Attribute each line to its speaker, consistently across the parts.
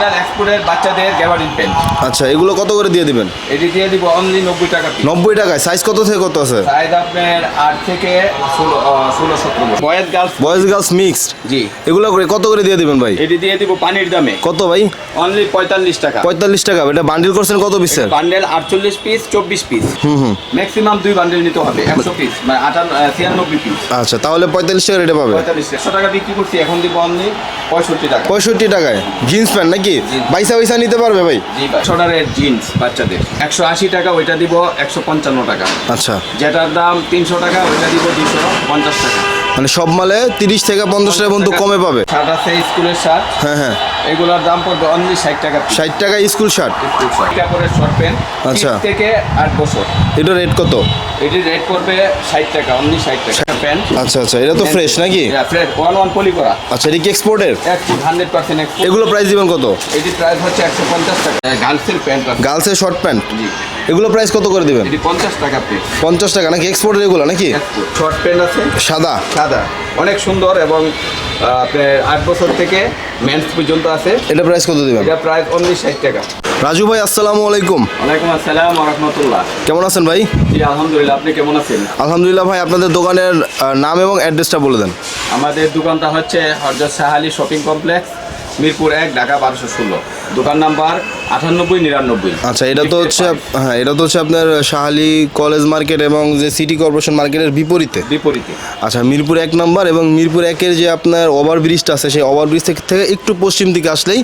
Speaker 1: Original এক্সপোর্টের বাচ্চাদের gabardine pant
Speaker 2: আচ্ছা এগুলো কত করে দিয়ে দিবেন?
Speaker 1: এটি দিয়ে দিব অনলি নব্বই টাকা
Speaker 2: নব্বই টাকায়। সাইজ কত থেকে কত আছে?
Speaker 1: সাইজ আপনার আট থেকে ষোলো ষোলো সতেরো boys girls
Speaker 2: boys girls mixed
Speaker 1: জি।
Speaker 2: এগুলো করে কত করে দিয়ে দিবেন ভাই?
Speaker 1: এটি দিয়ে দিব পানির দামে।
Speaker 2: কত ভাই?
Speaker 1: অনলি পঁয়তাল্লিশ টাকা।
Speaker 2: পঁয়তাল্লিশ টাকা। এটা বান্ডিল করছেন কত পিসের
Speaker 1: বান্ডেল আটচল্লিশ পিস চব্বিশ পিস
Speaker 2: হুম হুম।
Speaker 1: ম্যাক্সিমাম দুই বান্ডেল নিতে হবে একশো পিস মানে আটান্ন ছিয়ানব্বই পিস
Speaker 2: আচ্ছা তাহলে পঁয়তাল্লিশ টাকা রেটে পাবে।
Speaker 1: পঁয়তাল্লিশ একশো টাকা বিক্রি করছি এখন দিব অনলি পঁয়ষট্টি টাকা।
Speaker 2: পঁয়ষট্টি টাকায়। জিন্স প্যান্ট নাকি? বাইসা বাইসা নিতে পারবে ভাই?
Speaker 1: টাকার জিন্স বাচ্চাদের। একশো আশি টাকা ওইটা দিব একশো পঞ্চান্ন টাকা।
Speaker 2: আচ্ছা।
Speaker 1: যেটার দাম তিনশো টাকা ওইটা দিব দুশো পঞ্চাশ টাকা।
Speaker 2: মানে সব মালে তিরিশ থেকে পঞ্চাশ টাকা পর্যন্ত কমে পাবে?
Speaker 1: শার্ট আছে স্কুলের শার্ট।
Speaker 2: হ্যাঁ হ্যাঁ।
Speaker 1: এগুলোর দাম পড়বে অনলি ষাট টাকা।
Speaker 2: ষাট টাকা স্কুল শার্ট?
Speaker 1: School shirt. কাপড়ের শর্ট প্যান্ট
Speaker 2: আচ্ছা।
Speaker 1: থেকে আট বছর।
Speaker 2: এটা রেট কত?
Speaker 1: এটির রেট পড়বে ষাট টাকা অনলি ষাট টাকা। প্যান্ট
Speaker 2: আচ্ছা আচ্ছা এটা তো ফ্রেশ নাকি?
Speaker 1: ফ্রেশ ওয়ান ওয়ান পলি করা।
Speaker 2: আচ্ছা এটা কি এক্সপোর্টের
Speaker 1: হান্ড্রেড পার্সেন্ট
Speaker 2: এগুলো প্রাইস দিবেন কত?
Speaker 1: এটির প্রাইস হচ্ছে একশো পঞ্চাশ টাকা। গার্লসের প্যান্ট
Speaker 2: গার্লসের শর্ট প্যান্ট
Speaker 1: জি।
Speaker 2: এগুলো প্রাইস কত করে দিবেন?
Speaker 1: পঞ্চাশ টাকা পিস
Speaker 2: পঞ্চাশ টাকা নাকি এক্সপোর্টের এগুলো নাকি?
Speaker 1: শর্ট প্যান্ট আছে।
Speaker 2: সাদা?
Speaker 1: সাদা। অনেক সুন্দর এবং আট বছর থেকে মেন্স পর্যন্ত আছে।
Speaker 2: এটা প্রাইস কত দিবেন?
Speaker 1: এটা প্রাইস অনলি ষাট টাকা।
Speaker 2: রাজু ভাই আসসালামু আলাইকুম।
Speaker 1: ওয়ালাইকুম আসসালাম রহমতুল্লাহ।
Speaker 2: কেমন আছেন ভাই?
Speaker 1: জি আলহামদুলিল্লাহ। আপনি কেমন আছেন?
Speaker 2: আলহামদুলিল্লাহ ভাই আপনাদের দোকানের নাম এবং অ্যাড্রেসটা বলে দেন।
Speaker 1: আমাদের দোকানটা হচ্ছে হরজত সাহালি শপিং কমপ্লেক্স। মিরপুর এক ঢাকা বারোশো ষোলো। দোকান নাম্বার আটানব্বই নিরানব্বই।
Speaker 2: আচ্ছা এটা তো হচ্ছে হ্যাঁ এটা তো হচ্ছে আপনার শাহালি কলেজ মার্কেট এবং যে সিটি কর্পোরেশন মার্কেটের বিপরীতে।
Speaker 1: বিপরীতে।
Speaker 2: আচ্ছা মিরপুর এক নম্বর এবং মিরপুর একের যে আপনার ওভারব্রিজটা আছে সেই ওভারব্রিজ থেকে থেকে একটু পশ্চিম দিকে আসলেই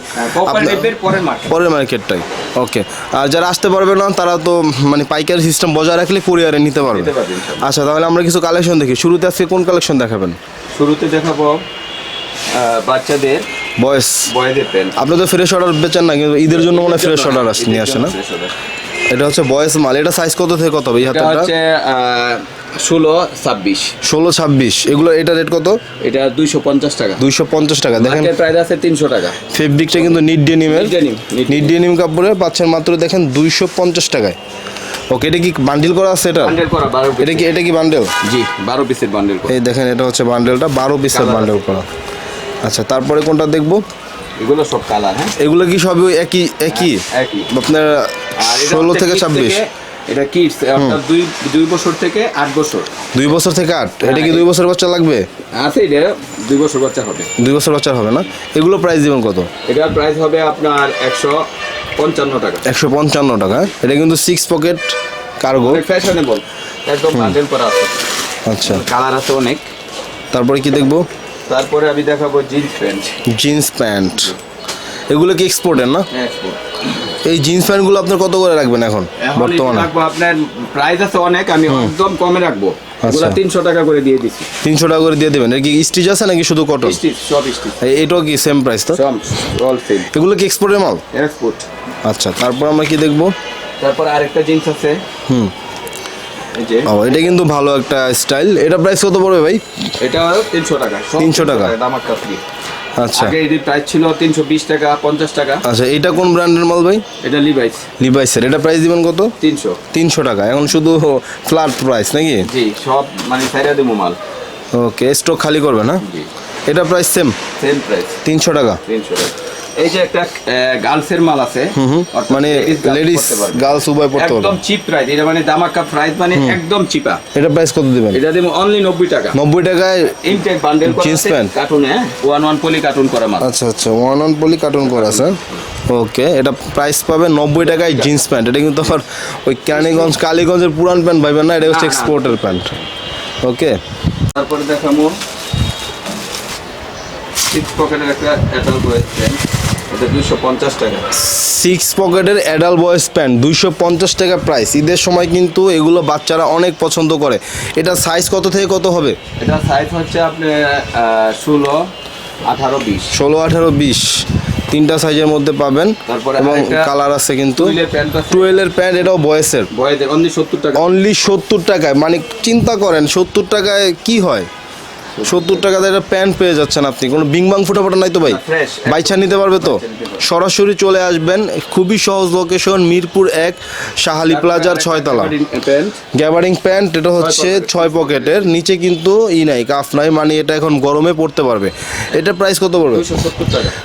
Speaker 2: আপনার-
Speaker 1: পরের
Speaker 2: পরের মার্কেটটাই। ওকে আর যারা আসতে পারবে না তারা তো মানে পাইকারি সিস্টেম বজায় রাখলে কুরিয়ারে নিতে পারবে। আচ্ছা তাহলে আমরা কিছু কালেকশন দেখি। শুরুতে আজকে কোন কালেকশন দেখাবেন?
Speaker 1: শুরুতে দেখাবো বাচ্চাদের
Speaker 2: বয়স আপনি তো ফ্রেশ অর্ডার বেচেন না কিন্তু ঈদের জন্য মনে ফ্রেশ অর্ডার আস নিয়ে আসে না? এটা হচ্ছে বয়স মাল এটা সাইজ কত থেকে কত হবে এই
Speaker 1: হচ্ছে ষোলো ছাব্বিশ।
Speaker 2: ষোলো ছাব্বিশ। এগুলো এটা রেট কত?
Speaker 1: এটা দুইশো পঞ্চাশ টাকা।
Speaker 2: দুইশো পঞ্চাশ টাকা দেখেন।
Speaker 1: প্রাইস আছে তিনশো টাকা।
Speaker 2: ফেব্রিকটা কিন্তু নিট ডেনিমের নিট ডেনিম কাপড়ে পাচ্ছেন মাত্র দেখেন দুইশো পঞ্চাশ টাকায়। ওকে এটা কি বান্ডিল করা আছে এটা?
Speaker 1: বান্ডেল করা বারো
Speaker 2: এটা কি এটা কি বান্ডেল
Speaker 1: জি বারো পিসের বান্ডেল
Speaker 2: এই দেখেন এটা হচ্ছে বান্ডেলটা বারো পিসের বান্ডেল করা। আচ্ছা তারপরে কোনটা দেখব?
Speaker 1: এগুলো সব কালার হ্যাঁ?
Speaker 2: এগুলো কি সবই একই একই?
Speaker 1: একই।
Speaker 2: আপনার ষোলো থেকে ছাব্বিশ।
Speaker 1: এটা কিডস অর্থাৎ দুই দুই বছর থেকে আট বছর।
Speaker 2: দুই বছর থেকে আট? এটা কি দুই বছর বাচ্চা লাগবে?
Speaker 1: আছে এটা দুই বছর বাচ্চা হবে।
Speaker 2: দুই বছর বাচ্চা হবে না? এগুলো প্রাইস দিবেন কত?
Speaker 1: এটার প্রাইস হবে আপনার একশো পঞ্চান্ন টাকা।
Speaker 2: একশো পঞ্চান্ন টাকা। এটা কিন্তু সিক্স পকেট কার্গো
Speaker 1: ফ্যাশনেবল একদম করা আছে।
Speaker 2: আচ্ছা।
Speaker 1: কালার আছে অনেক।
Speaker 2: তারপরে কি দেখব?
Speaker 1: তারপরে আমি দেখাবো জিন্স প্যান্ট।
Speaker 2: Jeans pant. এগুলো কি এক্সপোর্টের না?
Speaker 1: হ্যাঁ,
Speaker 2: এই জিন্স প্যান্টগুলো আপনার কত করে রাখবেন এখন বর্তমানে?
Speaker 1: রাখব আপনার প্রাইস আছে অনেক আমি একদম কমে রাখব।
Speaker 2: আচ্ছা।
Speaker 1: এগুলো তিনশো টাকা করে দিয়ে দিচ্ছি
Speaker 2: তিনশো টাকা করে দিয়ে দেবেন। এর কি স্টিচ আছে নাকি শুধু কটন
Speaker 1: স্টিচ সব স্টিচ
Speaker 2: এটাও কি সেম প্রাইস তো?
Speaker 1: সব অল সেম
Speaker 2: এগুলো কি এক্সপোর্টের মাল?
Speaker 1: এক্সপোর্ট
Speaker 2: আচ্ছা তারপর আমরা কি দেখব?
Speaker 1: তারপর আরেকটা জিন্স আছে।
Speaker 2: হুম। ও এটা কিন্তু ভালো একটা স্টাইল। এটা প্রাইস কত পড়বে ভাই?
Speaker 1: এটা তিনশো টাকা।
Speaker 2: 300 টাকা?
Speaker 1: দামাক্কা ফ্রি
Speaker 2: আচ্ছা।
Speaker 1: আগে এটির প্রাইস ছিল তিনশো বিশ টাকা পঞ্চাশ টাকা।
Speaker 2: আচ্ছা এটা কোন ব্র্যান্ডের মাল ভাই?
Speaker 1: এটা লিভাইস
Speaker 2: লিভাইসের এটা প্রাইস দিবেন কত?
Speaker 1: তিনশো।
Speaker 2: তিনশো টাকা। এখন শুধু ফ্ল্যাট প্রাইস নাকি?
Speaker 1: জি সব মানে সাইডা দেবো মাল।
Speaker 2: ওকে স্টক খালি করবে না?
Speaker 1: জি।
Speaker 2: এটা প্রাইস সেম
Speaker 1: সেম প্রাইস
Speaker 2: তিনশো টাকা।
Speaker 1: তিনশো টাকা। এই যে একটা গার্লসের মাল আছে।
Speaker 2: মানে লেডিস গার্লস উভয় পড়তে
Speaker 1: একদম চিপ প্রাইস এটা মানে দামাক্কা প্রাইস মানে একদম চিপা
Speaker 2: এটা প্রাইস কত দিবেন?
Speaker 1: এটা দেবো অনলি নব্বই টাকা।
Speaker 2: নব্বই টাকায়
Speaker 1: ইনটেক বান্ডেল করা আছে
Speaker 2: pant?
Speaker 1: কার্টুনে ওয়ান ওয়ান পলি কার্টুন করা মাল।
Speaker 2: আচ্ছা আচ্ছা ওয়ান অন পলি কার্টুন করা আছে ওকে এটা প্রাইস পাবে নব্বই টাকায় জিন্স প্যান্ট এটা কিন্তু আবার ওই কেরানীগঞ্জ কালীগঞ্জের পুরান প্যান্ট পাইবেন না? এটা হচ্ছে। এক্সপোর্টের প্যান্ট ওকে
Speaker 1: তারপরে দেখাবো সিক্স পকেটের একটা অ্যাটাল রয়েছে এটা দুশো পঞ্চাশ টাকা।
Speaker 2: সিক্স পকেটের অ্যাডাল বয়েস প্যান্ট দুইশো পঞ্চাশ টাকা প্রাইস ঈদের সময় কিন্তু এগুলো বাচ্চারা অনেক পছন্দ করে। এটা সাইজ কত থেকে কত হবে?
Speaker 1: এটা সাইজ হচ্ছে আপনার ষোলো আঠারো বিশ।
Speaker 2: ষোলো আঠারো বিশ। তিনটা সাইজের মধ্যে পাবেন। এবং কালার আছে কিন্তু।
Speaker 1: প্যান্ট
Speaker 2: টুয়েলের প্যান্ট এটাও বয়েসের
Speaker 1: অনলি সত্তর টাকা।
Speaker 2: অনলি সত্তর টাকায়। মানে চিন্তা করেন সত্তর টাকায় কি হয়? সত্তর টাকাতে একটা প্যান্ট পেয়ে যাচ্ছেন আপনি। কোনো বিংবাং ফুটাফাটা নাই তো ভাই?
Speaker 1: fresh,
Speaker 2: নিতে পারবে তো। সরাসরি চলে আসবেন খুবই সহজ লোকেশন মিরপুর এক শাহালি প্লাজার ছয়তলা। গ্যাবারিং প্যান্ট এটা হচ্ছে ছয় পকেটের নিচে কিন্তু ই নাই কাফ নাই মানে এটা এখন গরমে পড়তে পারবে। এটা প্রাইস কত পড়বে?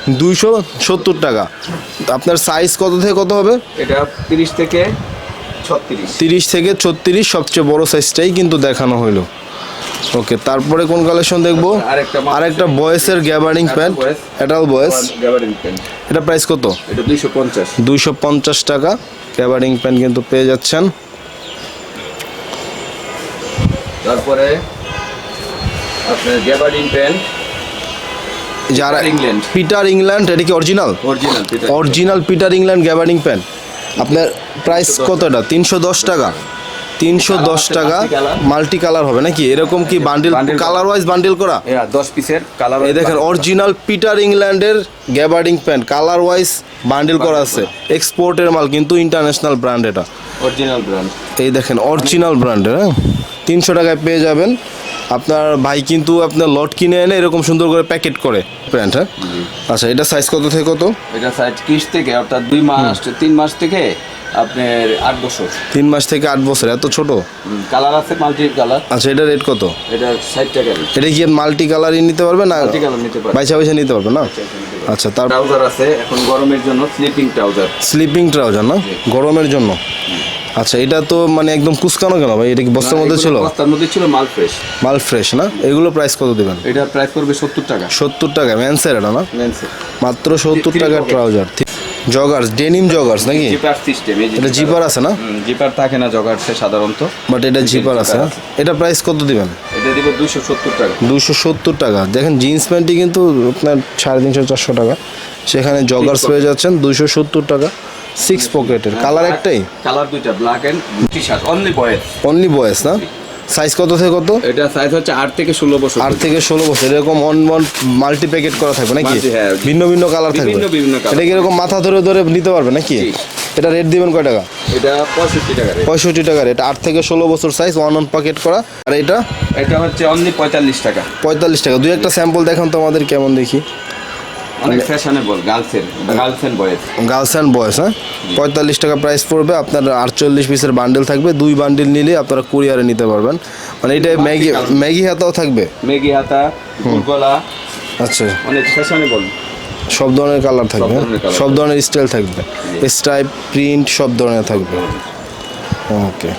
Speaker 1: দুইশো সত্তর টাকা।
Speaker 2: টাকা। আপনার সাইজ কত থেকে কত হবে?
Speaker 1: এটা তিরিশ থেকে ছত্রিশ।
Speaker 2: তিরিশ থেকে ছত্রিশ সবচেয়ে বড় সাইজটাই কিন্তু দেখানো হইল। ওকে তারপরে কোন কালেকশন দেখব?
Speaker 1: আরেকটা মাল-
Speaker 2: আরেকটা বয়েসের গ্যাবারিং প্যান্ট। এটাল বয়েস এটা প্রাইস কত?
Speaker 1: এটা দুইশো পঞ্চাশ।
Speaker 2: টাকা। গ্যাবারিং প্যান্ট কিন্তু পেয়ে যাচ্ছেন।
Speaker 1: তারপরে আপনার গ্যাবারিং প্যান্ট
Speaker 2: যারা
Speaker 1: England।
Speaker 2: পিটার ইংল্যান্ড এটা কি original
Speaker 1: original
Speaker 2: original Peter England gabardine pant আপনার প্রাইস কত এটা তিনশো দশ টাকা। তিনশো দশ টাকা মাল্টি কালার হবে নাকি? এরকম কি বান্ডিল কালার। ওয়াইজ বান্ডিল করা?
Speaker 1: হ্যাঁ দশ পিসের কালার
Speaker 2: এই দেখেন অরিজিনাল পিটার ইংল্যান্ডের gabardine pant colour wise bundle করা আছে। এক্সপোর্টের মাল কিন্তু ইন্টারন্যাশনাল ব্র্যান্ড এটা।
Speaker 1: অরিজিনাল ব্র্যান্ড
Speaker 2: এই দেখেন অরিজিনাল ব্র্যান্ডের হ্যাঁ? তিনশো টাকায় পেয়ে যাবেন। আপনার ভাই কিন্তু আপনার লট কিনে এনে এরকম সুন্দর করে প্যাকেট করে। প্যান্ট হ্যাঁ? আচ্ছা এটা সাইজ কত থেকে কত?
Speaker 1: এটা সাইজ কিস থেকে? অর্থাৎ দুই মাস তিন মাস থেকে আপনার আট বছর।
Speaker 2: তিন মাস থেকে আট বছর এত ছোট?
Speaker 1: কালার আছে মাল্টি কালার
Speaker 2: আচ্ছা এটা রেট কত?
Speaker 1: এটা ষাট টাকা
Speaker 2: এটা কি মাল্টি কালারই নিতে পারবে না
Speaker 1: মাল্টি কালার নিতে পারে
Speaker 2: বাইসা বাইসা নিতে পারবে না? আচ্ছা তার
Speaker 1: ট্রাউজার আছে এখন গরমের জন্য স্লিপিং ট্রাউজার
Speaker 2: স্লিপিং ট্রাউজার না? গরমের জন্য? আচ্ছা এটা তো মানে একদম কুচকানো কেন ভাই? এটা কি বস্তার মধ্যে ছিল?
Speaker 1: বস্তার মধ্যে ছিল মাল ফ্রেশ।
Speaker 2: মাল ফ্রেশ না? এগুলো প্রাইস কত দিবেন?
Speaker 1: এটা প্রাইস করবে সত্তর টাকা।
Speaker 2: সত্তর টাকা ম্যানসের এটা না? মাত্র সত্তর
Speaker 1: pocket।
Speaker 2: Trouser joggers denim joggers নাকি?
Speaker 1: জিপার সিস্টেম
Speaker 2: এটা জিপার আছে না?
Speaker 1: জিপার থাকে না জগার্সে সাধারণত।
Speaker 2: বাট এটা জিপার আছে? এটা প্রাইস কত দিবেন?
Speaker 1: এটা দিব দুইশো সত্তর টাকা।
Speaker 2: দুশো সত্তর টাকা। দেখেন জিন্স প্যান্টটি কিন্তু আপনার সাড়ে তিনশো চারশো টাকা। সেখানে জগার্স পেয়ে যাচ্ছেন দুশো সত্তর টাকা। সিক্স পকেটের কালার একটাই?
Speaker 1: কালার দুইটা black and T shirt only boys
Speaker 2: only boys না? সাইজ কত থেকে কত?
Speaker 1: এটা সাইজ হচ্ছে আট থেকে ষোলো বছর
Speaker 2: আট থেকে ষোলো বছর এরকম অন ওয়ান মাল্টি প্যাকেট করা থাকবে নাকি?
Speaker 1: হ্যাঁ।
Speaker 2: ভিন্ন ভিন্ন কালার থাকবে।
Speaker 1: বিভিন্ন colour।
Speaker 2: এটা কি এরকম মাথা ধরে ধরে নিতে পারবে নাকি। এটা রেট দিবেন কয় টাকা?
Speaker 1: এটা পঁয়ষট্টি টাকা।
Speaker 2: পঁয়ষট্টি টাকা রেট আট থেকে ষোলো বছর সাইজ ওয়ান ওয়ান প্যাকেট করা। আর এটা?
Speaker 1: এটা হচ্ছে অনলি পঁয়তাল্লিশ টাকা।
Speaker 2: পঁয়তাল্লিশ টাকা। দুই একটা স্যাম্পল দেখান তো আমাদের কেমন দেখি।
Speaker 1: অনেক ফ্যাশনেবল গার্লসের গার্লস বয়েজ
Speaker 2: অ্যান্ড বয়েস হ্যাঁ? পঁয়তাল্লিশ টাকা প্রাইস পড়বে আপনার আটচল্লিশ পিসের বান্ডেল থাকবে দুই বান্ডেল নিলে আপনারা কুরিয়ারে নিতে পারবেন। মানে এটা ম্যাগি ম্যাগি হাতাও থাকবে?
Speaker 1: মেগি হাতা
Speaker 2: আচ্ছা।
Speaker 1: অনেক ফ্যাশনেবল
Speaker 2: সব ধরনের কালার থাকবে
Speaker 1: ধরনের
Speaker 2: সব ধরনের স্টাইল থাকবে। স্টাইপ প্রিন্ট সব ধরনের থাকবে। ওকে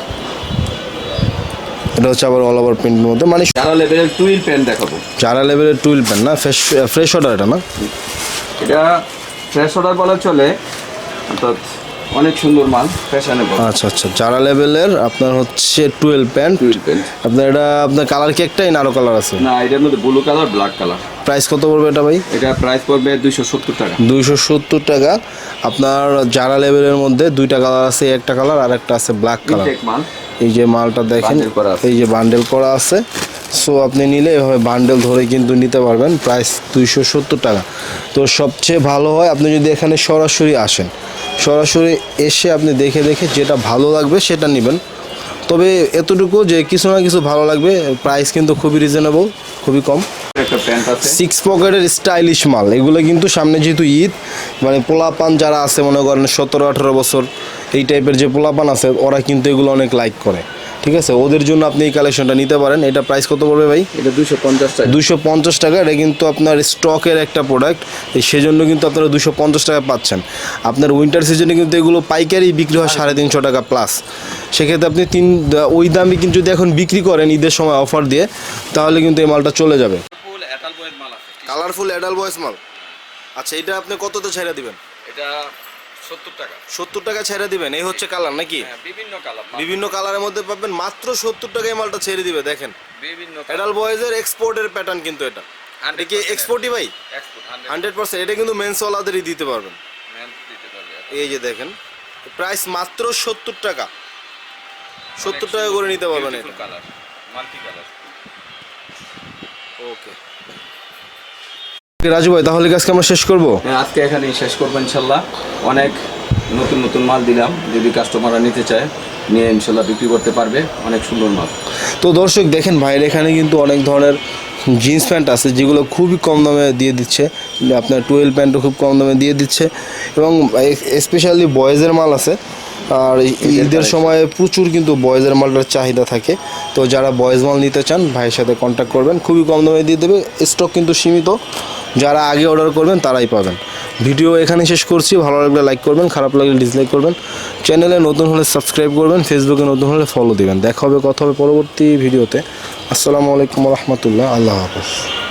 Speaker 2: এটা হচ্ছে আবার অল ওভার প্রিন্টের মধ্যে। মানে
Speaker 1: যারা লেভেলের টুইল প্যান্ট দেখাবো।
Speaker 2: যারা লেভেলের টুইল প্যান্ট না ফ্রেশ ফ্রেশ অর্ডার এটা না?
Speaker 1: এটা ফ্রেশ অর্ডার বলা চলে অর্থাৎ অনেক সুন্দর মাল ফ্যাশনেবল
Speaker 2: আচ্ছা আচ্ছা যারা লেভেলের আপনার হচ্ছে টুয়েলভ প্যান্ট আপনার এটা আপনার কালার কি একটাই না আরও কালার আছে?
Speaker 1: না এটার মধ্যে blue colour black colour
Speaker 2: price কত পড়বে এটা ভাই?
Speaker 1: এটা প্রাইস পড়বে দুইশো সত্তর টাকা।
Speaker 2: দুইশো সত্তর টাকা। আপনার যারা লেভেলের মধ্যে দুইটা কালার আছে একটা কালার আর একটা আছে ব্ল্যাক কালার
Speaker 1: মাল।
Speaker 2: এই যে মালটা দেখেন। এই যে বান্ডেল করা আছে। সো আপনি নিলে এভাবে বান্ডেল ধরে কিন্তু নিতে পারবেন। প্রাইস দুইশো সত্তর টাকা। তো সবচেয়ে ভালো হয় আপনি যদি এখানে সরাসরি আসেন সরাসরি এসে আপনি দেখে দেখে যেটা ভালো লাগবে সেটা নেবেন। তবে এতটুকু যে কিছু না কিছু ভালো লাগবে প্রাইস কিন্তু খুবই রিজনেবল খুবই কম। সিক্স পকেটের স্টাইলিশ মাল এগুলো কিন্তু সামনে যেহেতু ঈদ মানে পোলাপান যারা আছে মনে করেন সতেরো আঠেরো বছর এই টাইপের যে পোলাপান আছে ওরা কিন্তু এগুলো অনেক লাইক করে। ঠিক আছে? ওদের জন্য আপনি এই কালেকশনটা নিতে পারেন। এটা প্রাইস কত পড়বে ভাই?
Speaker 1: এটা দুশো পঞ্চাশ টাকা।
Speaker 2: দুশো পঞ্চাশ টাকা। এটা কিন্তু আপনার স্টকের একটা প্রোডাক্ট এই সেজন্য কিন্তু আপনারা দুশো পঞ্চাশ টাকা পাচ্ছেন। আপনার উইন্টার সিজনে কিন্তু এগুলো পাইকারি বিক্রি হয় সাড়ে তিনশো টাকা প্লাস সেক্ষেত্রে আপনি তিন ওই দামে কিন্তু যদি এখন বিক্রি করেন ঈদের সময় অফার দিয়ে তাহলে কিন্তু এই মালটা চলে যাবে। কালারফুল অ্যাডাল বয়েস মাল আচ্ছা এটা আপনি কততে ছেড়ে দিবেন?
Speaker 1: এটা সত্তর টাকা।
Speaker 2: সত্তর টাকা ছেড়ে দিবেন এই হচ্ছে কালার নাকি?
Speaker 1: হ্যাঁ বিভিন্ন কালার
Speaker 2: বিভিন্ন কালারের মধ্যে পাবেন মাত্র সত্তর টাকায় মালটা ছেড়ে দিবে দেখেন।
Speaker 1: বিভিন্ন
Speaker 2: অ্যাডাল বয়েজের এক্সপোর্টের প্যাটার্ন কিন্তু এটা। এটা কি এক্সপোর্টই ভাই? হান্ড্রেড পার্সেন্ট এটা কিন্তু মেন্সওয়ালাদেরই দিতে পারবেন। এই যে দেখেন প্রাইস মাত্র সত্তর টাকা। সত্তর টাকা করে নিতে পারবেন এটা।
Speaker 1: Colour multi colour
Speaker 2: okay Raju ভাই তাহলে আজকে আমরা শেষ করব?
Speaker 1: হ্যাঁ আজকে এখানেই শেষ করব ইনশাল্লাহ। অনেক নতুন নতুন মাল দিলাম যদি কাস্টমাররা নিতে চায় নিয়ে ইনশাল্লাহ বিক্রি করতে পারবে। অনেক সুন্দর মাল।
Speaker 2: তো দর্শক দেখেন ভাইয়ের এখানে কিন্তু অনেক ধরনের জিন্স প্যান্ট আছে যেগুলো খুবই কম দামে দিয়ে দিচ্ছে। আপনার টুয়েলভ প্যান্টও খুব কম দামে দিয়ে দিচ্ছে। এবং স্পেশালি বয়েজের মাল আছে। আর ঈদের সময় প্রচুর কিন্তু বয়েজের মালটার চাহিদা থাকে। তো যারা বয়েজ মাল নিতে চান ভাইয়ের সাথে কন্ট্যাক্ট করবেন। খুবই কম দামে দিয়ে দেবে। স্টক কিন্তু সীমিত। যারা আগে অর্ডার করবেন, তারাই পাবেন। ভিডিও এখানে শেষ করছি। ভালো লাগলে লাইক করবেন, খারাপ লাগলে ডিসলাইক করবেন। চ্যানেলে নতুন হলে সাবস্ক্রাইব করবেন ফেসবুকে নতুন হলে ফলো দিবেন। দেখা হবে, কথা হবে পরবর্তী ভিডিওতে আসসালামু আলাইকুম রহমতুল্লাহ। আল্লাহ হাফেজ।